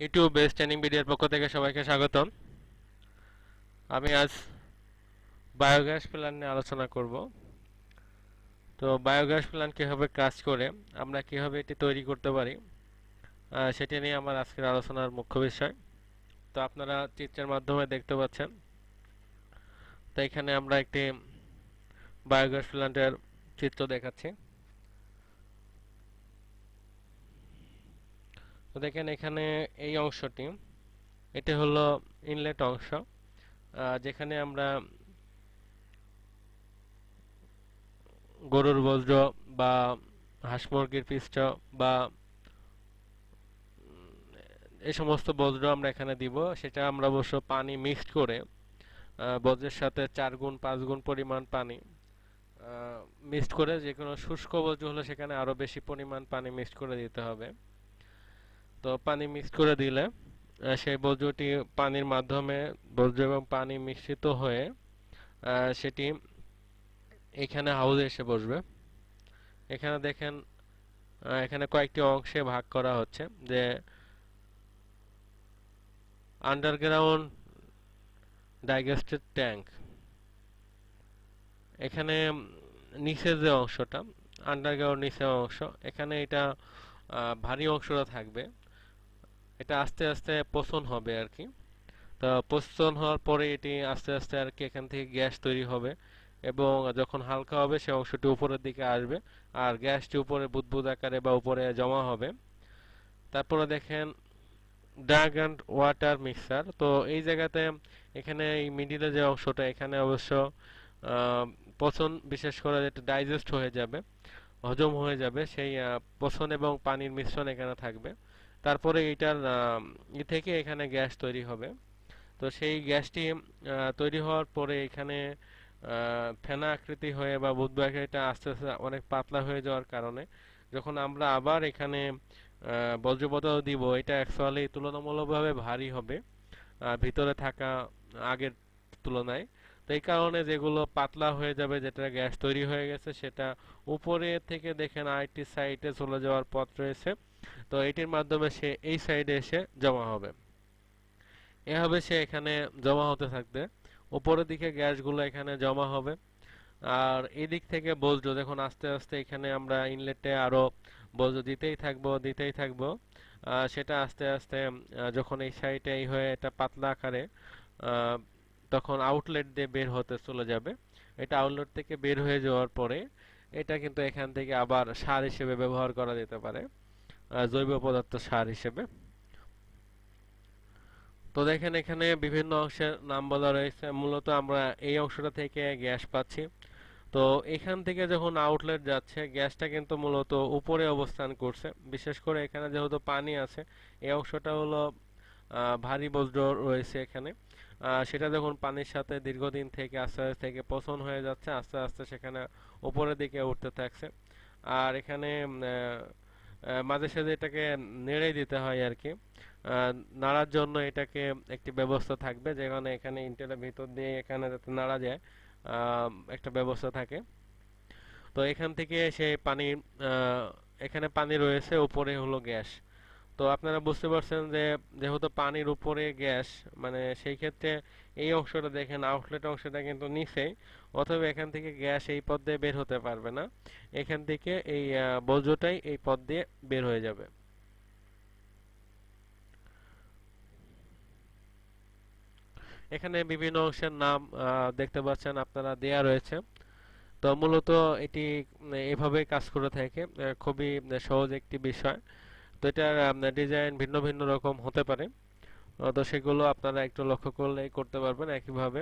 YouTube base training ভিডিওর পক্ষ থেকে সবাইকে স্বাগতম। আমি আজ বায়োগ্যাস প্ল্যান নিয়ে আলোচনা করব। তো বায়োগ্যাস প্ল্যান কীভাবে কাজ করে, আমরা কীভাবে এটি তৈরি করতে পারি সেটি নিয়ে আমার আজকের আলোচনার মুখ্য বিষয়। তো আপনারা চিত্রের মাধ্যমে দেখতে পাচ্ছেন। তো এখানে আমরা একটি বায়োগ্যাস প্ল্যান্টের চিত্র দেখাচ্ছি। তো দেখেন এখানে এই অংশটি, এটি হলো ইনলেট অংশ যেখানে আমরা গরুর বজ্র বা হাঁস মুরগির পিষ্ট বা এই সমস্ত বজ্র আমরা এখানে দিব। সেটা আমরা অবশ্য পানি মিক্সড করে বজ্রের সাথে চার গুণ, পাঁচ গুণ পরিমাণ পানি মিক্সড করে যে কোনো শুষ্ক বজ্র হলে সেখানে আরও বেশি পরিমাণ পানি মিক্সড করে দিতে হবে। তো পানি মিক্স করে দিলে সেই বজ্রটি পানির মাধ্যমে বজ্র এবং পানি মিশ্রিত হয়ে সেটি এখানে হাউজে এসে বসবে। এখানে দেখেন এখানে কয়েকটি অংশে ভাগ করা হচ্ছে যে আন্ডারগ্রাউন্ড ডাইগেস্টেড ট্যাঙ্ক এখানে নিচের যে অংশটা আন্ডারগ্রাউন্ড নিচের অংশ, এখানে এটা ভারী অংশটা থাকবে। এটা আস্তে আস্তে পচন হবে আর কি তো পচন হওয়ার পরে এটি আস্তে আস্তে আর কি এখান থেকে গ্যাস তৈরি হবে এবং যখন হালকা হবে সেই অংশটি উপরের দিকে আসবে আর গ্যাসটি উপরে বুদবুদ আকারে বা উপরে জমা হবে। তারপরে দেখেন ড্রাগ অ্যান্ড ওয়াটার মিক্সার। তো এই জায়গাতে এখানে এই মিডিলে যে অংশটা, এখানে অবশ্য পচন বিশেষ করে যেটা ডাইজেস্ট হয়ে যাবে, হজম হয়ে যাবে, সেই পচন এবং পানির মিশ্রণ এখানে থাকবে। তারপরে এটার ই থেকে এখানে গ্যাস তৈরি হবে। তো সেই গ্যাসটি তৈরি হওয়ার পরে এখানে ফেনা আকৃতি হয়ে বা বুদবু এটা আস্তে আস্তে অনেক পাতলা হয়ে যাওয়ার কারণে যখন আমরা আবার এখানে আহ, বজ্র পদার্থ দিব এটা অ্যাকচুয়ালি তুলনামূলকভাবে ভারী হবে ভিতরে থাকা আগের তুলনায়। এই কারণে যেগুলো পাতলা হয়ে যাবে, যেটা গ্যাস তৈরি হয়ে গেছে, সেটা উপরে থেকে দেখেন আরেকটি সাইডে চলে যাওয়ার পথ রয়েছে। তো এটির মাধ্যমে সে এই সাইডে এসে জমা হবে। এভাবে সে এখানে জমা হতে থাকবে। উপরের দিকে গ্যাসগুলো এখানে জমা হবে। আর এদিক থেকে বজ্র দেখুন আস্তে আস্তে এখানে আমরা ইনলেটে আরও বজ্র দিতেই থাকব দিতেই থাকব। সেটা আস্তে আস্তে যখন এই সাইডে এই হয়ে এটা পাতলা আকারে তখন আউটলেট দিয়ে বের হতে চলে যাবে। এটা আউটলেট থেকে বের হয়ে যাওয়ার পরে এটা কিন্তু এখান থেকে আবার সার হিসেবে ব্যবহার করা যেতে পারে জৈব পদার্থ সার হিসেবে। তো দেখেন এখানে বিভিন্ন অংশের নাম বলা রয়েছে। মূলত আমরা এই অংশটা থেকে গ্যাস পাচ্ছি। তো এখান থেকে যখন আউটলেট যাচ্ছে, গ্যাসটা কিন্তু মূলত উপরে অবস্থান করছে। বিশেষ করে এখানে যেহেতু পানি আছে, এই অংশটা হলো ভারী বজ্র রয়েছে এখানে। সেটা যখন পানির সাথে দীর্ঘদিন থেকে আস্তে আস্তে থেকে পচন হয়ে যাচ্ছে, আস্তে আস্তে সেখানে উপরের দিকে উঠতে থাকছে। আর এখানে মাঝে সাঝে এটাকে নেড়ে দিতে হয় আর কি। নাড়ার জন্য এটাকে একটি ব্যবস্থা থাকবে, যেখানে এখানে ইন্টেলের ভিতর দিয়ে এখানে যাতে নাড়া যায় একটা ব্যবস্থা থাকে। তো এখান থেকে সেই পানি এখানে পানি রয়েছে উপরে হলো গ্যাস। তো আপনারা বুঝতে পারছেন যে, যেহেতু পানির উপরে গ্যাস মানে সেই ক্ষেত্রে এই অংশটা দেখেন আউটলেট অংশটা কিন্তু নিচেই অথবা এখান থেকে গ্যাস এই পথ দিয়ে বের হতে পারবে না। এখান থেকে এই বজ্রটাই এই পথ দিয়ে বের হয়ে যাবে। এখানে বিভিন্ন অংশের নাম দেখতে পাচ্ছেন আপনারা দেয়া রয়েছে। তো মূলত এটি এভাবে কাজ করে থাকে খুবই সহজ একটি বিষয়। তো এটার ডিজাইন ভিন্ন ভিন্ন রকম হতে পারে। তো সেগুলো আপনারা একটু লক্ষ্য করলে করতে পারবেন একইভাবে।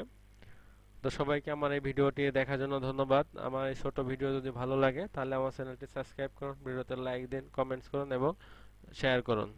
তো সবাইকে আমার এই ভিডিওটি দেখার জন্য ধন্যবাদ। আমার এই ছোটো ভিডিও যদি ভালো লাগে, তাহলে আমার চ্যানেলটি সাবস্ক্রাইব করুন, ভিডিওতে লাইক দিন, কমেন্টস করুন এবং শেয়ার করুন।